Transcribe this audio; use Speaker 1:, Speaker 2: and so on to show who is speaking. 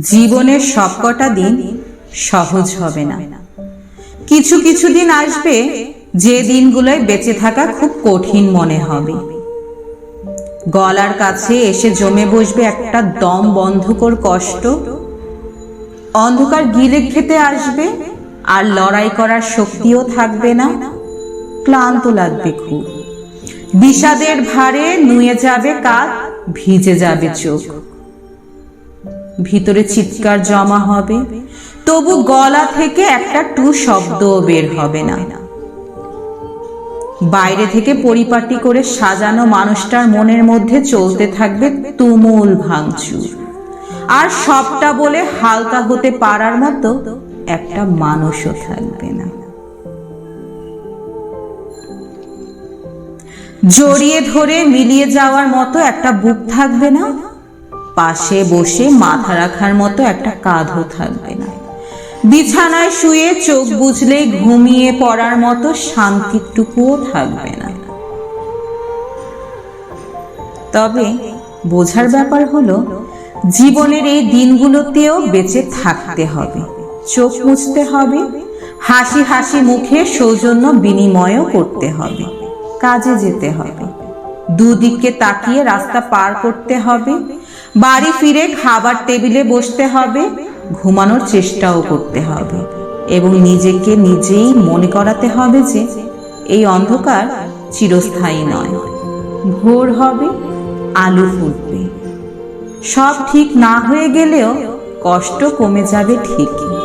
Speaker 1: জীবনের সবকটা দিন সহজ হবে না। কিছু কিছু দিন আসবে যে দিনগুলোয় বেঁচে থাকা খুব কঠিন মনে হবে। গলার কাছে এসে জমে বসবে একটা দম বন্ধকর কষ্ট। অন্ধকার গিলে খেতে আসবে আর লড়াই করার শক্তিও থাকবে না। ক্লান্ত লাগবে খুব। বিষাদের ভারে নুয়ে যাবে কাক, ভিজে যাবে চোখ। ভিতরে চিৎকার জমা হবে, তবু গলা থেকে একটা টু শব্দও বের হবে না। বাইরে থেকে পরিপাটি করে সাজানো মানুষটার মনের মধ্যে চলতে থাকবে তুমুল ভাঙচুর। আর সবটা বলে হালকা হতে পারার মতো একটা মানুষও থাকবে না। জড়িয়ে ধরে মিলিয়ে যাওয়ার মতো একটা বুক থাকবে না? পাশে বসে মাথা রাখার মতো একটা কাঁধও থাকবে না। বিছানায় শুয়ে চোখ বুঝলে ঘুমিয়ে পড়ার মতো শান্তিটুকুও থাকবে না। তবে বোঝার ব্যাপার হলো, জীবনের এই দিনগুলোতেও বেঁচে থাকতে হবে, চোখ মুছতে হবে, হাসি হাসি মুখে সৌজন্য বিনিময়ও করতে হবে, কাজে যেতে হবে দুদিককে তাকিয়ে রাস্তা পার করতে হবে বাড়ি ফিরে খাবার টেবিলে বসতে হবে, ঘুমানোর চেষ্টাও করতে হবে এবং নিজেকে নিজেই মনে করাতে হবে যে এই অন্ধকার চিরস্থায়ী নয়। ভোর হবে, আলু ফুটবে। সব ঠিক না হয়ে গেলেও কষ্ট কমে যাবে ঠিকই।